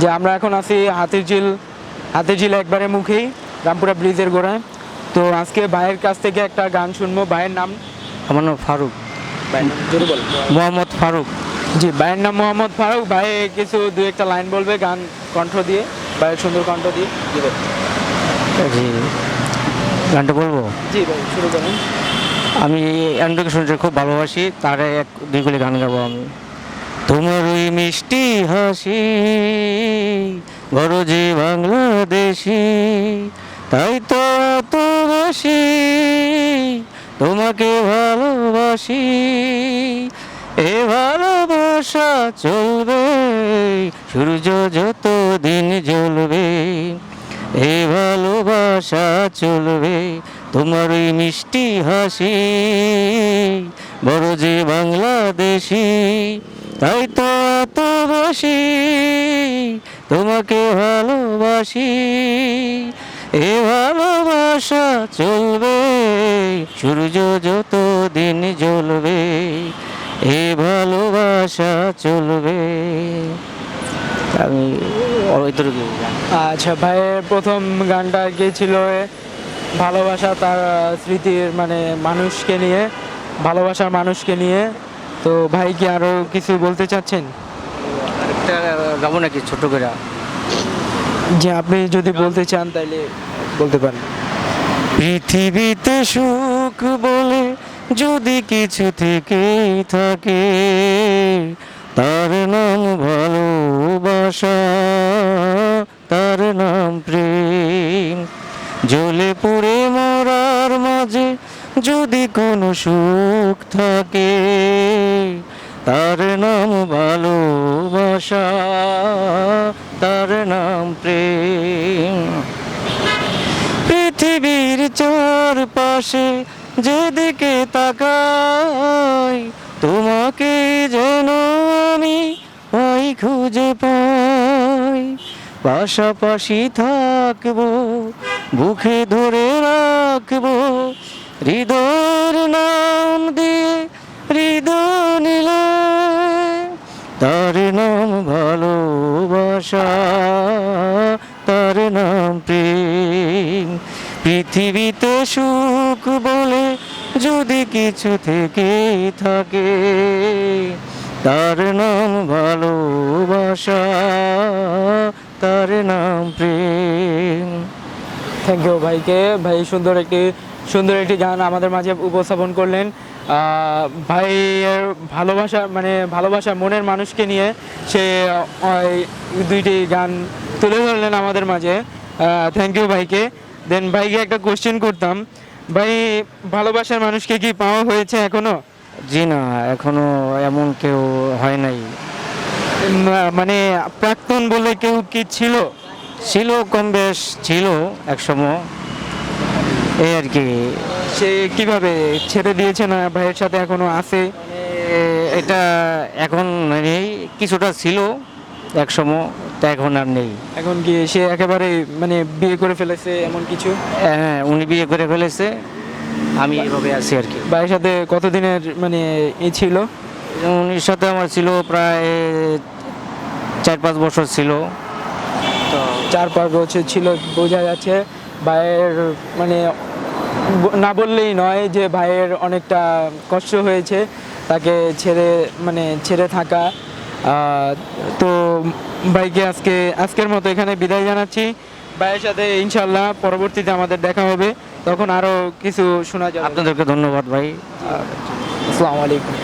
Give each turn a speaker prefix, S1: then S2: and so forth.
S1: যে আমরা এখন আছি হাতিরঝিল হাতিরঝিল একবারে মুখেই রামপুরা ব্রিজের গোড়ায়। তো আজকে ভাইয়ের কাছ থেকে একটা গান শুনব। ভাইয়ের নাম?
S2: আমার নাম ফারুক। মোহাম্মদ ফারুক।
S1: জি ভাইয়ের নাম মোহাম্মদ ফারুক। ভাই কিছু দু একটা লাইন বলবে গান কণ্ঠ দিয়ে ভাইয়ের সুন্দর কণ্ঠ দিয়ে।
S2: জি গানটা বলব?
S1: জি ভাই শুরু করুন।
S2: আমি অ্যান্ড্রয়েড শুনতে খুব ভালোবাসি। তার এক দুইগুলি গান গাবো আমি। তোমার ওই মিষ্টি হাসি যে বাংলাদেশি, তাই তো এত তোমাকে ভালোবাসি। এ ভালোবাসা চলবে, সূর্য যত দিন জ্বলবে, এ ভালোবাসা চলবে তোমার ওই মিষ্টি হাসি বড় যে বাংলাদেশি। তাই তো এত বাসি তোমাকে ভালোবাসি, এ ভালোবাসা চলবে, সূর্য যত দিন জ্বলবে, এ ভালোবাসা চলবে। আমি
S1: আচ্ছা ভাইয়ের প্রথম গানটা কি ছিল ভালোবাসা তার স্মৃতির মানে মানুষকে নিয়ে, ভালোবাসার মানুষকে নিয়ে? তো ভাই কি আরও কিছু বলতে চাচ্ছেন?
S2: আরেকটা গাবো নাকি ছোট করে?
S1: যে আপনি যদি বলতে চান তাহলে বলতে পারেন।
S2: পৃথিবীতে সুখ বলে যদি কিছু থেকে থাকে তার নাম ভালোবাসা তার নাম প্রেম। জ্বলে পুড়ে মরার মাঝে যদি কোনো সুখ থাকে তার নাম ভালোবাসা, তার নাম প্রেম। পৃথিবীর চারপাশে যেদিকে তাকাই, তোমাকে যেন আমি পাই খুঁজে পাই। পাশাপাশি থাকব, বুকে ধরে রাখব হৃদয়ের ভালোবাসা তার নাম প্রেম। পৃথিবীতে সুখ বলে যদি কিছু থেকে থাকে, তার নাম ভালোবাসা, তার নাম প্রেম।
S1: থ্যাংক ইউ ভাইকে। ভাই সুন্দর একটি সুন্দর একটি গান আমাদের মাঝে উপস্থাপন করলেন। ভাইয়ের ভালোবাসা মানে ভালোবাসা মনের মানুষকে নিয়ে সে ওই দুইটি গান তুলে ধরলেন আমাদের মাঝে। থ্যাংক ইউ ভাইকে। দেন ভাইকে একটা কোশ্চেন করতাম ভাই ভালোবাসার মানুষকে কি পাওয়া হয়েছে এখনও?
S2: জি না এখনও এমন কেউ হয় নাই।
S1: মানে প্রাক্তন বলে কেউ কি ছিল?
S2: ছিল কম বেশ ছিল একসময় এই আর কি।
S1: সে কীভাবে ছেড়ে দিয়েছে না ভাইয়ের সাথে এখনও আছে?
S2: এটা এখন নেই কিছুটা ছিল একসময় তা এখন আর নেই।
S1: এখন কি সে একেবারে মানে বিয়ে করে ফেলেছে এমন কিছু?
S2: হ্যাঁ উনি বিয়ে করে ফেলেছে আমি এভাবে আছি আর কি।
S1: ভাইয়ের সাথে কতদিনের মানে ই ছিল?
S2: উনির সাথে আমার ছিল প্রায় চার পাঁচ বছর ছিল। তো
S1: চার পাঁচ বছর ছিল বোঝা যাচ্ছে। ভাইয়ের মানে না বললেই নয় যে ভাইয়ের অনেকটা কষ্ট হয়েছে তাকে ছেড়ে মানে ছেড়ে থাকা। তো ভাইকে আজকে আজকের মতো এখানে বিদায় জানাচ্ছি। ভাইয়ের সাথে ইনশাল্লাহ পরবর্তীতে আমাদের দেখা হবে। তখন আরও কিছু শোনা যাবে।
S2: আপনাদেরকে ধন্যবাদ ভাই।
S1: আসসালামু আলাইকুম।